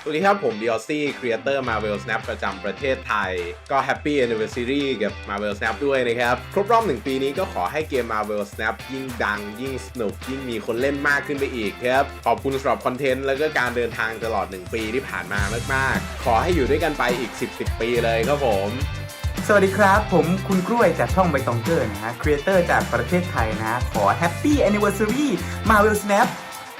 สวัสดีครับ ผม d ิออซี่ครีเอเตอร์ Marvel Snap ประจำประเทศไทย ก็ Happy Anniversary กับ Marvel Snap ด้วยนะครับ ครบรอบ1ปีนี้ก็ขอให้เกม Marvel Snap ยิ่งดัง ยิ่งสนุก ยิ่งมีคนเล่นมากขึ้นไปอีกครับ ขอบคุณสำหรับคอนเทนต์ แล้วก็การเดินทางตลอด 1 ปีที่ผ่านมามาก ๆ ขอให้อยู่ด้วยกันไปอีก 10 10 ปีเลยครับผมสวัสดีครับ ผมคุณกล้วยจากช่องใบตองเกอร์นะฮะครีเอเตอร์จากประเทศไทยนะฮะขอ Happy Anniversary Marvel Snap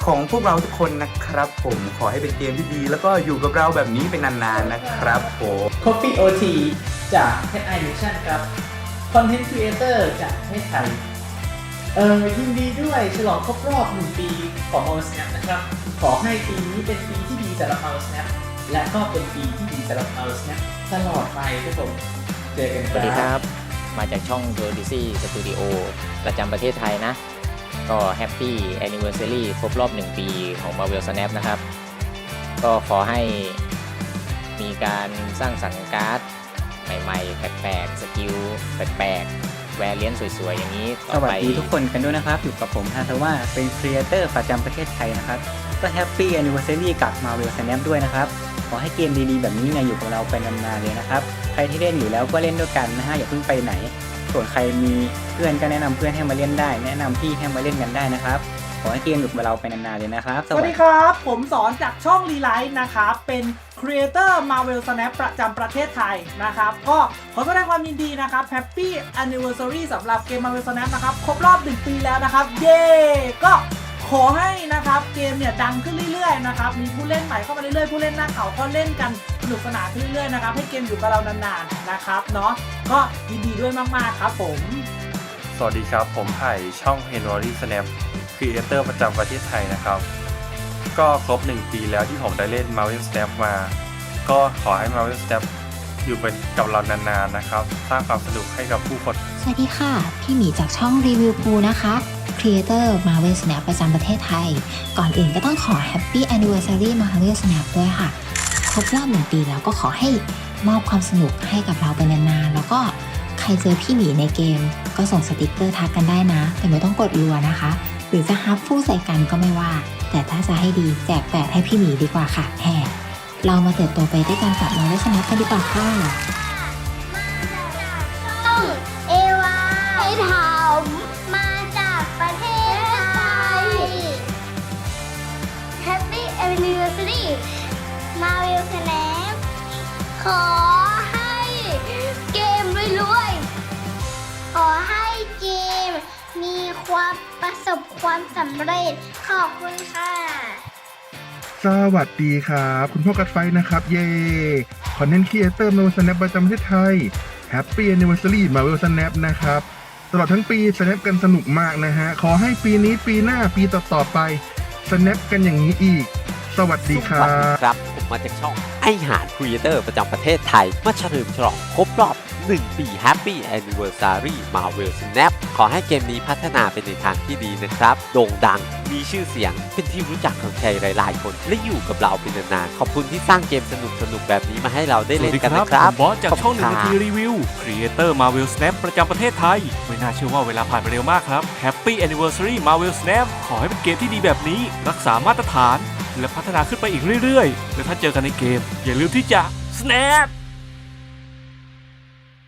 ของพวกเราทุกคนนะครับ ผมขอให้เป็นเกมที่ดี แล้วก็อยู่กับเราแบบนี้เป็นนานๆนะครับผม Coffee OT จาก Head Mission ครับ Content Creator จากประเทศไทย เอ่อยินดีด้วยฉลองครบรอบ1ปีของ m o s n a p นะครับ ขอให้ปีนี้เป็นปีที่ดีสำหรับ m o s n a p และก็เป็นปีที่ดีสำหรับ m o s n a p ตลอดไปครับผมเจอกันสวัสดีครับ มาจากช่อง d o d y c y Studio ประจำประเทศไทยนะ ก็แฮปปี้แอนนิเวอร์ซ r รีครบรอบ 1 ปีของ Marvel Snap นะครับ ก็ขอให้มีการสร้างสรรค์การ์ดใหม่ๆ แปลกๆ สกิลแปลกๆ แวรเลียนสวยๆ อย่างนี้ต่อวัสไป ดีทุกคนกันด้วยนะครับ อยู่กับผมฮาทว่าเป็นครีเอเตอร์ประจำประเทศไทยนะครับ ก็แฮปปี้แอนนิเวอร์ซ r รีกับ Marvel Snap ด้วยนะครับ ขอให้เกมดีๆ แบบนี้เนี่ยอยู่กับเราไปนานๆเลยนะครับ ใครที่เล่นอยู่แล้วก็เล่นด้วยกันนะฮะ อย่าเพิ่งไปไหน ส่วนใครมีเพื่อนก็แนะนำเพื่อนให้มาเล่นได้ แนะนำพี่ให้มาเล่นกันได้นะครับ ขอให้เกมหลุดมาเราไปนานๆเลยนะครับ สวัสดีครับ ผมสอนจากช่องรีไลท์นะครับ เป็นครีเอเตอร์ Marvel Snap ประจำประเทศไทยนะครับ ก็ขอแสดงความยินดีนะครับ Happy Anniversary สำหรับเกม Marvel Snap นะครับ ครบรอบ 1 ปีแล้วนะครับ เย้ก็ ขอให้นะครับเกมเนี่ยดังขึ้นเรื่อยๆนะครับมีผู้เล่นใหม่เข้ามาเรื่อยๆผู้เล่นหน้าเก่าก็เล่นกันสนุกสนานขึ้นเรื่อยๆนะครับให้เกมอยู่กับเรานานๆนะครับเนาะก็ยินดีด้วยมากๆครับผม สวัสดีครับผมไผ่ช่อง Henry Snap Creator ประจำประเทศไทยนะครับ ก็ครบ 1 ปีแล้วที่ผมได้เล่น Marvel Snap มา ก็ขอให้ Marvel Snap อยู่เป็นกับเรานานๆนะครับ สร้างความสนุกให้กับผู้คน สวัสดีค่ะ พี่หมีจากช่องรีวิวพูนะคะ Creator Marvel Snap ประจำประเทศไทย ก่อนอื่นก็ต้องขอ Happy Anniversary Marvel Snap ด้วยค่ะ ครบรอบหนึ่งปีแล้วก็ขอให้มอบความสนุกให้กับเราไปนานๆ แล้วก็ใครเจอพี่หมีในเกม ก็ส่งสติกเกอร์ทักกันได้นะ แต่ไม่ต้องกดรัวนะคะ หรือจะฮับฟู่ใส่กันก็ไม่ว่า แต่ถ้าจะให้ดีแจกแปดให้พี่หมีดีกว่าค่ะแห่เรามาเติบโตไปด้วยกันกับ Marvel Snap กันดีกว่าค่ะ Marvel Snap ขอให้เกมรวยๆขอให้เกม มีความประสบความสำเร็จ ขอบคุณค่ะ สวัสดีครับ คุณพ่อกัดไฟนะครับ เย่คอนเทนต์ครีเอเตอร์มาวิลสแนปประจำประเทศไทย Happy Anniversary มาวิลสแนปนะครับ ตลอดทั้งปีสแนปกันสนุกมากนะฮะ ขอให้ปีนี้ปีหน้าปีต่อๆไปสแนปกันอย่างนี้อีก สวัสดีครัสวัสดีบ ครับผ มมาจากช่องไอหานครีเอเตอร์ประจำประเทศไทย มาเฉลิมฉลองครบรอบ 1 ปี Happy Anniversary Marvel Snap ขอให้เกมนี้พัฒนาไปในทางที่ดีนะครับ โด่งดังมีชื่อเสียงเป็นที่รู้จักของใครหลาย ๆ คน และอยู่กับเราเป็นนานๆขอบคุณที่สร้างเกมสนุกๆแบบนี้มาให้เราได้เล่นกันนะครับผมบอสจากช่องหนึ่งขนาบทีคุณครับรีวิว Creator Marvel Snap ประจำประเทศไทย ไม่น่าเชื่อว่าเวลาผ่านไปเร็วมากครับ Happy Anniversary Marvel Snap ขอให้เป็นเกมที่ดีแบบนี้ รักษามาตรฐาน และพัฒนาขึ้นไปอีกเรื่อยๆ และถ้าเจอกันในเกม อย่าลืมที่จะ Snap